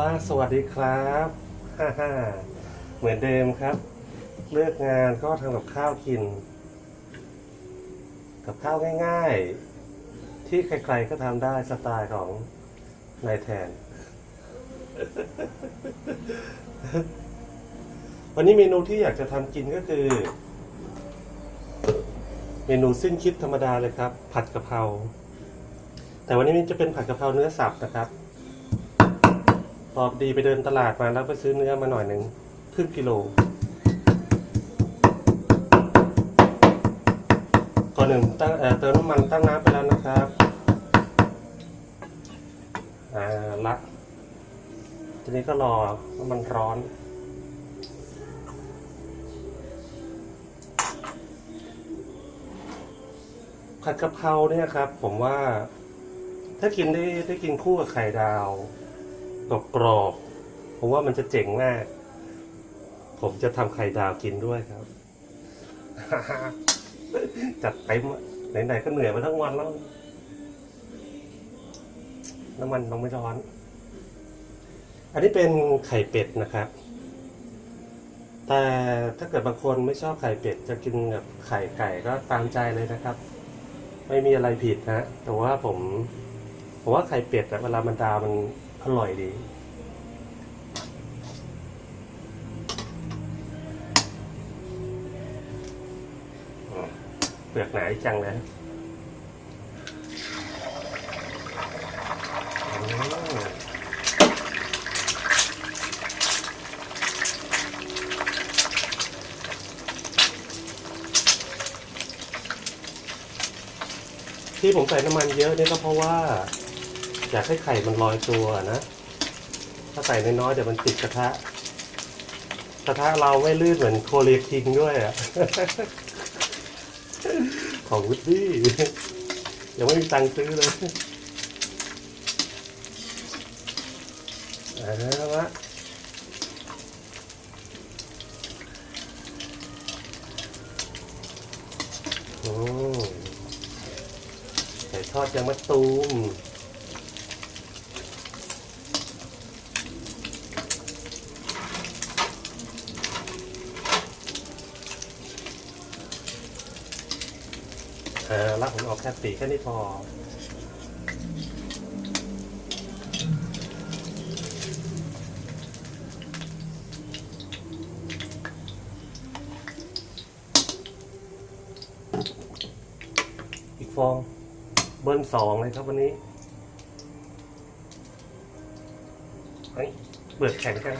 ล่าสวัสดีครับฮ่าฮ่าเหมือนเดิมครับ เลิกงานก็ทำกับข้าวกิน กับข้าวง่าย ๆ ที่ใคร ๆ ก็ทำได้สไตล์ของนายแทน วันนี้เมนูที่อยากจะทำกินก็คือ เมนูสิ้นคิดธรรมดาเลยครับ ผัดกะเพราแต่วันนี้จะเป็นผัดกะเพราเนื้อสับนะครับ พอดีไปเดินตลาดมาแล้วไปซื้อเนื้อมาหน่อยหนึ่งครึ่งกิโล ก่อนหนึ่งตั้งเติมน้ำมันตั้งน้ำไปแล้วนะครับอ่าละทีนี้ก็รอน้ำมันร้อนผัดกะเพราเนี่ยครับ ผมว่า ถ้ากินได้ได้กินคู่กับไข่ดาว กรอบๆผมว่ามันจะเจ๋งมาก ผมจะทำไข่ดาวกินด้วยครับ จัดเต็มไหนๆก็เหนื่อยมาทั้งวันแล้ว น้ำมันต้องไม่ร้อน อันนี้เป็นไข่เป็ดนะครับ แต่ถ้าเกิดบางคนไม่ชอบไข่เป็ด จะกินกับไข่ไก่ก็ตามใจเลยนะครับ ไม่มีอะไรผิดนะ แต่ว่าผมผมว่าไข่เป็ดเวลามันดาวมัน อร่อยดี เปลือกหนาจังเลยที่ผมใส่น้ำมันเยอะเนี่ยก็เพราะว่า อยากให้ไข่มันลอยตัวนะ ถ้าใส่น้อยๆเดี๋ยวมันติดกระทะ กระทะเราไม่ลื่นเหมือนโคเรียคิงด้วยอะของวุดดี้ยังไม่มีตังค์ซื้อเลยเอาละโอ้ไก่ทอดยังมะตูม เออรักผมออกแค่สีแค่นี้พอ อีกฟองเบิ้ลสองเลยครับวันนี้เฮ้ยเบิดแข็งกัน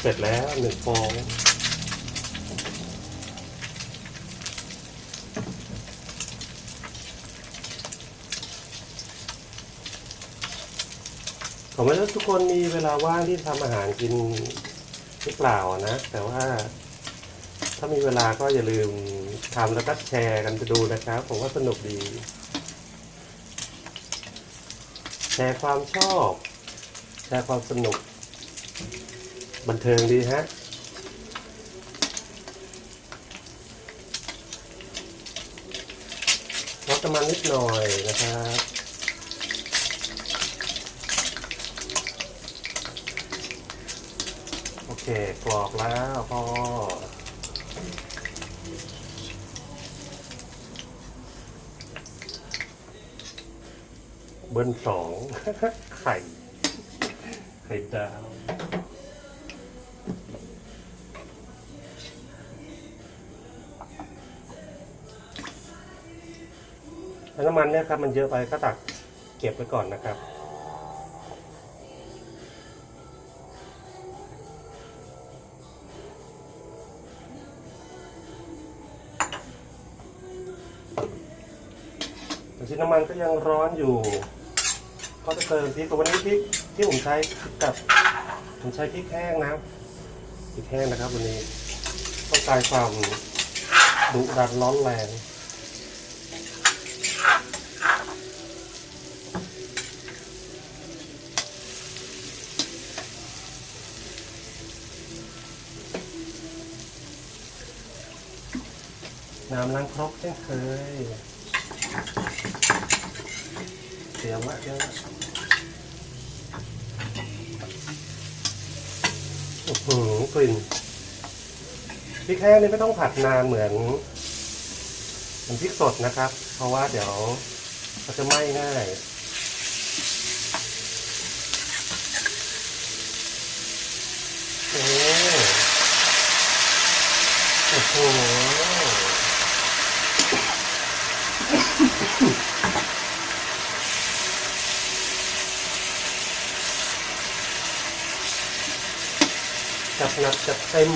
เสร็จแล้วหนึ่งฟอง ผมไม่รู้ทุกคนมีเวลาว่างที่ทำอาหารกินหรือเปล่านะ แต่ว่า ถ้ามีเวลาก็อย่าลืมทำแล้วก็แชร์กันไปดูนะครับ ผมว่าสนุกดี แชร์ความชอบ แชร์ความสนุก บันเทิงดีฮะลดน้ำมันนิดหน่อยนะครับ โอ เคกรอกแล้วพ่อเบิ้ลสองไข่ ไข่ดาวแล้วน้ำมันเนี่ยครับมันเยอะไปก็ตักเก็บไว้ก่อนนะครับ แต่ชิ้นน้ำมันก็ยังร้อนอยู่ ก็จะเติมพริกกัวันนี้พริกที่ผมใช้กับผมใช้พริกแห้งนะพริกแห้งนะครับ วันนี้ต้องการความดุดันร้อนแรงน้ำล้างครกเช่นเคย เดี๋ยมไว้เดี๋ยมไว้โอ้โหกลิ่นพริกแห้งนี่ไม่ต้องผัดนานเหมือนเหมือนพริกสดนะครับ เพราะว่าเดี๋ยวมันจะไหม้ง่าย โอ้โอ้โห จัดหนักจัดเต็ม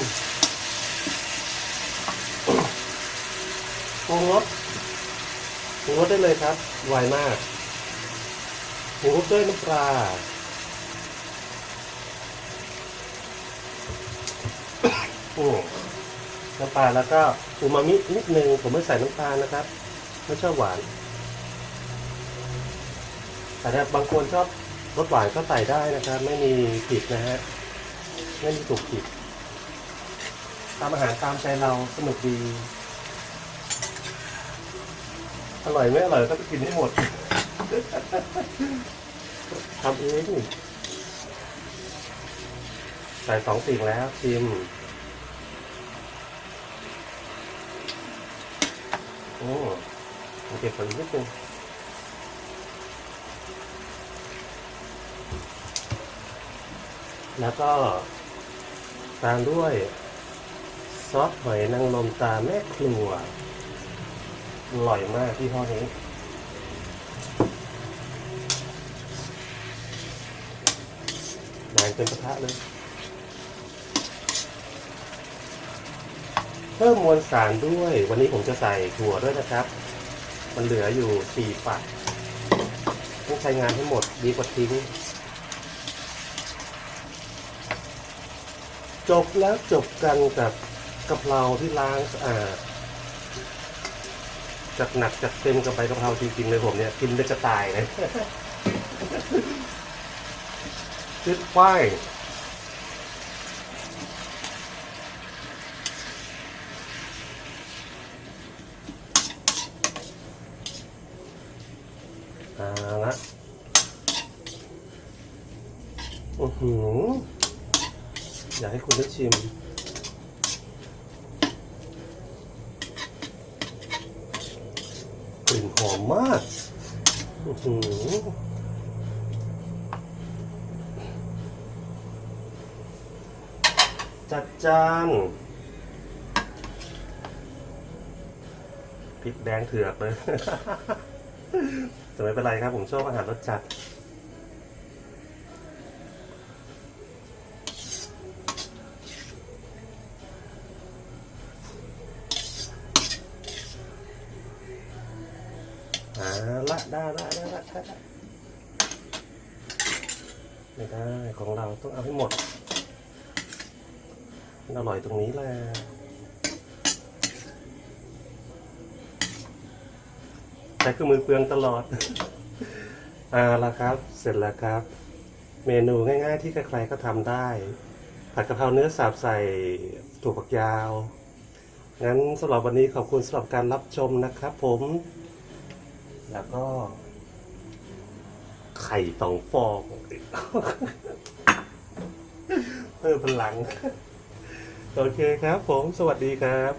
ปรุงรสปรุงรสได้เลยครับไวมากปรุงรสด้วยน้ำปลาโอ้น้ำปลาแล้วก็อูมามินิดนึงผมไม่ใส่น้ำตานะครับ ไม่ชอบหวาน แต่บางคนชอบรสหวานก็ใส่ได้นะครับ ไม่มีผิดนะฮะ ไม่มีถูกผิดทำอาหารตามใจเราสนุกดี อร่อยไม่อร่อยก็ไปกินให้หมดทำเองใส่สองสิ่งแล้วชิมโอ้โอเคขออีกนิดนึงแล้วก็ ตามด้วย ซอสหอยนางรมตาแม่ครัวอร่อยมากที่ห้อนี้แรงเป็นกระทะเลย เพิ่มมวลสารด้วย วันนี้ผมจะใส่ถั่วด้วยนะครับ มันเหลืออยู่สี่ฝักต้องใช้งานให้หมดดีกว่าทิ้ง จบแล้วจบกันกับกะเพราที่ล้างสะอาดจัดหนักจัดเต็มกับใบกะเพราจริงๆเลยผมเนี่ยกินได้จะตายเลยติดป้ายเอาละอือหือ อยากให้คุณได้ชิม กลิ่นหอมมากอือหือจัดจานพริกแดงเถือกเลย แต่ไม่เป็นไรครับ ผมชอบอาหารรสจัด อ่าละได้ละได้ละได้ละไม่ได้ของเราต้องเอาให้หมดมันอร่อยตรงนี้แหละใช้เครื่องมือเปลืองตลอด อ่าละครับ เสร็จแล้วครับ เมนูง่ายๆที่ใครๆก็ทำได้ ผัดกะเพราเนื้อสับใส่ถั่วฝักยาว งั้นสำหรับวันนี้ขอบคุณสำหรับการรับชมนะครับผม แล้วก็ ไข่สองฟองเพิ่มพลัง โอเคครับผม สวัสดีครับ